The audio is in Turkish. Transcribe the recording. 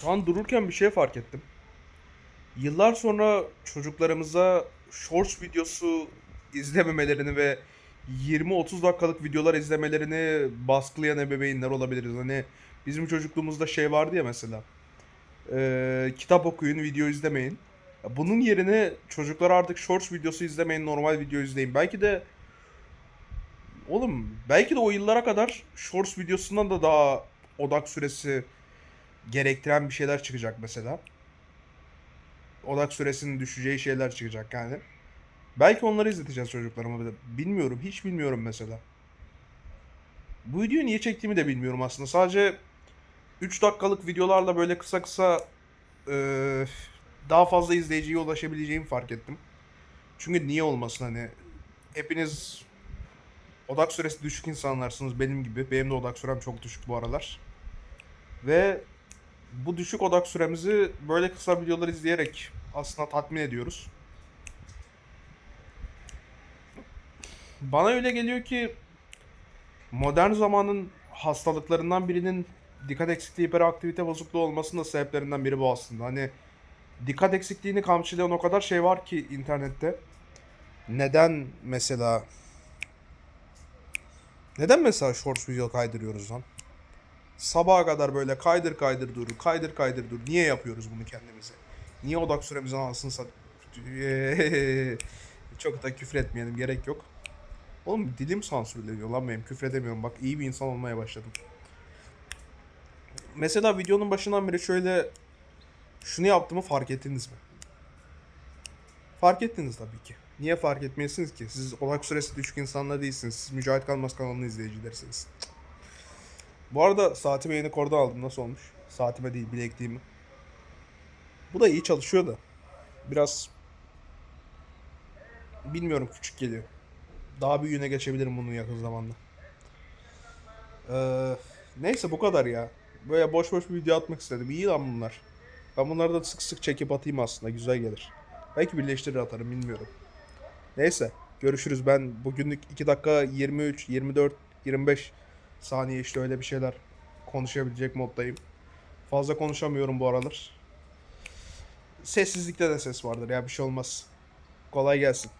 Şu an dururken bir şey fark ettim. Yıllar sonra çocuklarımıza shorts videosu izlememelerini ve 20-30 dakikalık videolar izlemelerini baskılayan ebeveynler olabiliriz. Hani bizim çocukluğumuzda şey vardı ya mesela. eee, kitap okuyun, video izlemeyin. Bunun yerine çocuklar artık shorts videosu izlemeyin, normal video izleyin. Belki de oğlum belki de o yıllara kadar shorts videosundan da daha odak süresi gerektiren bir şeyler çıkacak mesela. Odak süresinin düşeceği şeyler çıkacak yani. Belki onları izleteceğiz çocuklarıma. de. Bilmiyorum. Hiç bilmiyorum mesela. Bu videoyu niye çektiğimi de bilmiyorum aslında. Sadece 3 dakikalık videolarla böyle kısa kısa eee, daha fazla izleyiciye ulaşabileceğimi fark ettim. Çünkü niye olmasın hani hepiniz odak süresi düşük insanlarsınız benim gibi. Benim de odak sürem çok düşük bu aralar. Ve bu düşük odak süremizi böyle kısa videolar izleyerek aslında tatmin ediyoruz. Bana öyle geliyor ki modern zamanın hastalıklarından birinin dikkat eksikliği hiperaktivite bozukluğu olmasının da sebeplerinden biri bu aslında. Hani dikkat eksikliğini kamçılayan o kadar şey var ki internette. Neden mesela neden mesela shorts video kaydırıyoruz lan? Sabaha kadar böyle kaydır kaydır dur, kaydır kaydır dur. Niye yapıyoruz bunu kendimize? Niye odak süremizi alsın sat... Çok da küfür etmeyelim gerek yok. Oğlum dilim sansürleniyor lan benim küfür edemiyorum. Bak iyi bir insan olmaya başladım. Mesela videonun başından beri şöyle şunu yaptığımı fark ettiniz mi? Fark ettiniz tabii ki. Niye fark etmeyesiniz ki? Siz odak süresi düşük insanlar değilsiniz. Siz Mücahit Kalmaz kanalının izleyicilerisiniz. Bu arada saatime yeni kordon aldım. Nasıl olmuş? Saatime değil bilekliğimi. Bu da iyi çalışıyor da. Biraz bilmiyorum küçük geliyor. Daha büyüğüne geçebilirim bunun yakın zamanda. Ee, neyse bu kadar ya. Böyle boş boş bir video atmak istedim. İyi lan bunlar. Ben bunları da sık sık çekip atayım aslında. Güzel gelir. Belki birleştirir atarım bilmiyorum. Neyse. Görüşürüz. Ben bugünlük 2 dakika 23, 24, 25 saniye işte öyle bir şeyler konuşabilecek moddayım. Fazla konuşamıyorum bu aralar. Sessizlikte de ses vardır ya bir şey olmaz. Kolay gelsin.